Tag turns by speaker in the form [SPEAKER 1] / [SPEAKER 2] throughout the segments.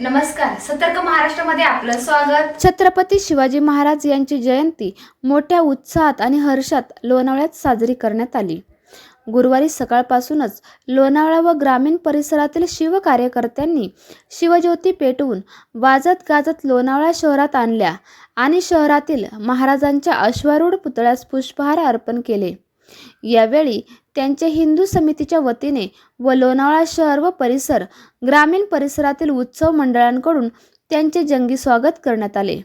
[SPEAKER 1] नमस्कार. सतर्क महाराष्ट्रामध्ये आपलं स्वागत.
[SPEAKER 2] छत्रपती शिवाजी महाराज यांची जयंती मोठ्या उत्साहात आणि हर्षात लोणावळ्यात साजरी करण्यात आली. गुरुवारी सकाळपासूनच लोणावळा व ग्रामीण परिसरातील शिव कार्यकर्त्यांनी शिवज्योती पेटवून वाजत गाजत लोणावळा शहरात आणल्या आणि शहरातील महाराजांच्या अश्वारूढ पुतळ्यास पुष्पहार अर्पण केले. यावेळी त्यांच्या हिंदू समितीच्या वतीने व लोणावळा शहर व परिसर ग्रामीण परिसरातील उत्सव मंडळांकडून त्यांचे जंगी स्वागत करण्यात आले.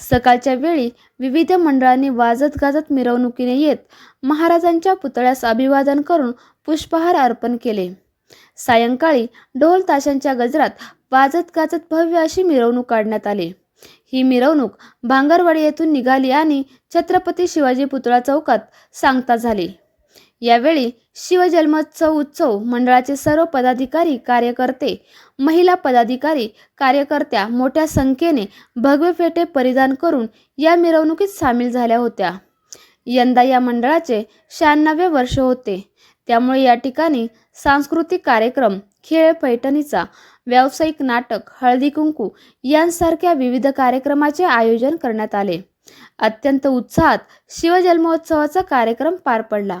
[SPEAKER 2] सकाळच्या वेळी विविध मंडळांनी वाजत गाजत मिरवणुकीने येत महाराजांच्या पुतळ्यास अभिवादन करून पुष्पहार अर्पण केले. सायंकाळी ढोल ताशांच्या गजरात वाजत गाजत भव्य अशी मिरवणूक काढण्यात आली. ही मिरवणूक भांगरवाडी येथून निघाली आणि छत्रपती शिवाजी पुतळा चौकात सांगता झाली. यावेळी शिवजन्मोत्सव उत्सव मंडळाचे सर्व पदाधिकारी कार्यकर्ते महिला पदाधिकारी कार्यकर्त्या मोठ्या संख्येने भगवे फेटे परिधान करून या मिरवणुकीत सामील झाल्या होत्या. यंदा या मंडळाचे शहाण्णवे वर्ष होते. त्यामुळे या ठिकाणी सांस्कृतिक कार्यक्रम खेळ पैठणीचा व्यावसायिक नाटक हळदी कुंकू यांसारख्या विविध कार्यक्रमाचे आयोजन करण्यात आले. अत्यंत उत्साहात शिवजन्मोत्सवाचा कार्यक्रम पार पडला.